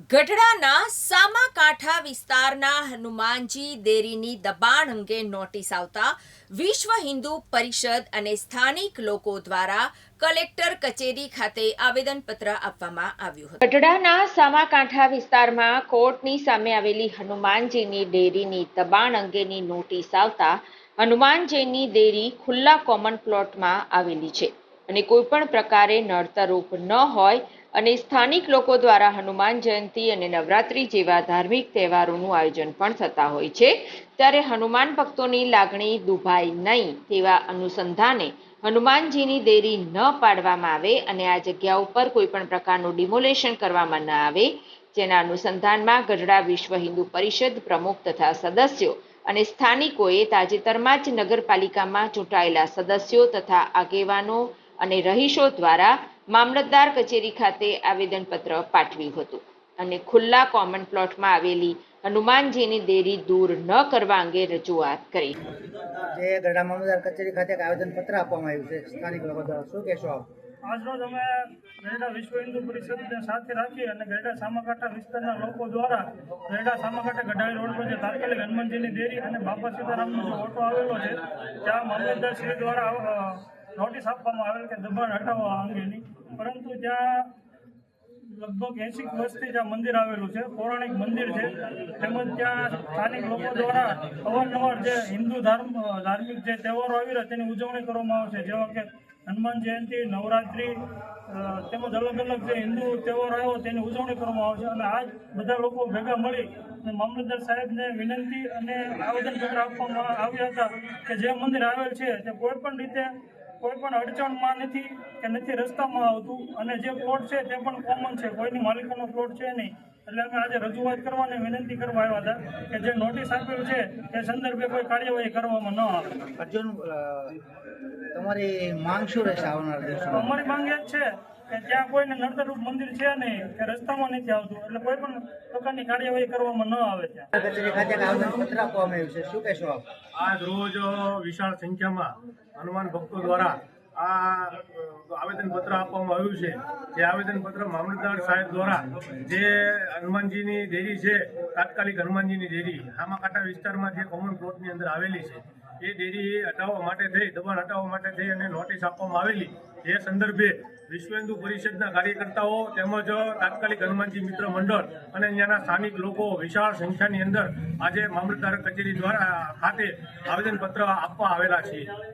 ગઢડાના સામાકાંઠા વિસ્તારના હનુમાનજી દેરીની દબાણ અંગે નોટિસ આવતા વિશ્વ હિન્દુ પરિષદ અને સ્થાનિક લોકો દ્વારા કલેક્ટર કચેરી ખાતે આવેદનપત્ર આપવામાં આવ્યું હતું. ગઢડાના સામાકાંઠા વિસ્તારમાં કોર્ટની સામે આવેલી હનુમાનજીની ડેરીની દબાણ અંગેની નોટિસ આવતા હનુમાનજીની ડેરી ખુલ્લા કોમન પ્લોટમાં આવેલી છે. અને કોઈ પણ પ્રકારે નડતરૂપ ન હોય અને સ્થાનિક લોકો દ્વારા હનુમાન જયંતિ અને નવરાત્રી જેવા ધાર્મિક તહેવારોનું આયોજન પણ થતા હોય છે. ત્યારે હનુમાન ભક્તોની લાગણી દુભાય નહીં તેવા અનુસંધાને હનુમાનજીની દેરી ન પાડવામાં આવે અને આ જગ્યા ઉપર કોઈ પણ પ્રકારનું ડિમોલેશન કરવામાં ન આવે. જેના અનુસંધાનમાં ગઢડા વિશ્વ હિન્દુ પરિષદ પ્રમુખ તથા સદસ્યો અને સ્થાનિકોએ તાજેતરમાં જ નગરપાલિકામાં ચૂંટાયેલા સદસ્યો તથા આગેવાનો અને રહીશો દ્વારા મામલતદાર કચેરી ખાતે આવેદનપત્ર પાઠવ્યું હતું અને ખુલ્લા કોમન પ્લોટમાં આવેલી હનુમાનજીની દેરી દૂર ન કરવા અંગે રજૂઆત કરી. જે ગઢડા મામલતદાર કચેરી ખાતે એક આવેદનપત્ર આપવામાં આવ્યું છે. સ્થાનિક લોકો દ્વારા. શું કહેશો આપ? આજરોજ અમે ગરડા વિશ્વ હિન્દુ પરિષદને સાથે રાખી અને ગરડા સામાકાંઠા વિસ્તારના લોકો દ્વારા ગરડા સામાકાંઠા ગઢાઈ રોડ પર જે તાત્કાલિક હનુમાનજીની દેરી અને બાપા સીતારામનો જે ઓટો આવેલો છે ત્યાં મામલતદાર શ્રી દ્વારા નોટિસ આપવામાં આવેલ કે દબાણ હટાવવા અંગેની પરંતુ ત્યાં લગભગ એસી વર્ષથી જ્યાં મંદિર આવેલું છે, પૌરાણિક મંદિર છે, તેમજ ત્યાં સ્થાનિક લોકો દ્વારા અવારનવાર જે હિન્દુ ધર્મ, ધાર્મિક જે તહેવારો આવી રહ્યા, તેની ઉજવણી કરવામાં આવે છે જેવા કે હનુમાન જયંતિ, નવરાત્રિ તેમજ અલગ અલગ જે હિન્દુ તહેવારો આવ્યો, તેની ઉજવણી કરવામાં આવે છે અને આજ બધા લોકો ભેગા મળી અને મામલતદાર સાહેબને વિનંતી અને આવેદનપત્ર આપવામાં આવ્યા હતા કે જે મંદિર આવેલ છે, તે કોઈ પણ રીતે કોઈ પણ અડચણમાં નથી કે નથી રસ્તામાં આવતું અને જે પ્લોટ છે તે પણ કોમન છે. કોઈની માલિકોનો પ્લોટ છે નહીં. એટલે અમે આજે રજૂઆત કરવા અને વિનંતી કરવા આવ્યા હતા કે જે નોટિસ આપેલ છે તે સંદર્ભે કોઈ કાર્યવાહી કરવામાં ન આવે. અર્જુન તમારી માંગ શું રહેશે આવનાર દિવસોમાં? અમારી માંગ એ જ છે કે ત્યાં કોઈને નડતરરૂપ મંદિર છે નહીં કે રસ્તામાં નથી આવતું એટલે કોઈ પણ પ્રકારની કાર્યવાહી કરવામાં ન આવે છે. શું કહેશો આપ? આજ રોજ વિશાળ સંખ્યામાં હનુમાન ભક્તો દ્વારા આ આવેદનપત્ર આપવામાં આવ્યું છે. જે આવેદનપત્ર મામલતદાર સાહેબ દ્વારા જે હનુમાનજીની ડેરી છે, તાત્કાલિક હનુમાનજીની ડેરી હામાકાંઠા વિસ્તારમાં જે કોમન પ્લોટની અંદર આવેલી છે, એ ડેરી હટાવવા માટે થઈ, દબાણ હટાવવા માટે થઈ અને નોટિસ આપવામાં આવેલી. એ સંદર્ભે વિશ્વ હિન્દુ પરિષદના કાર્યકર્તાઓ તેમજ તાત્કાલિક હનુમાનજી મિત્ર મંડળ અને અહીંયાના સ્થાનિક લોકો વિશાળ સંખ્યાની અંદર આજે મામલતદાર કચેરી દ્વારા ખાતે આવેદનપત્ર આપવા આવેલા છીએ.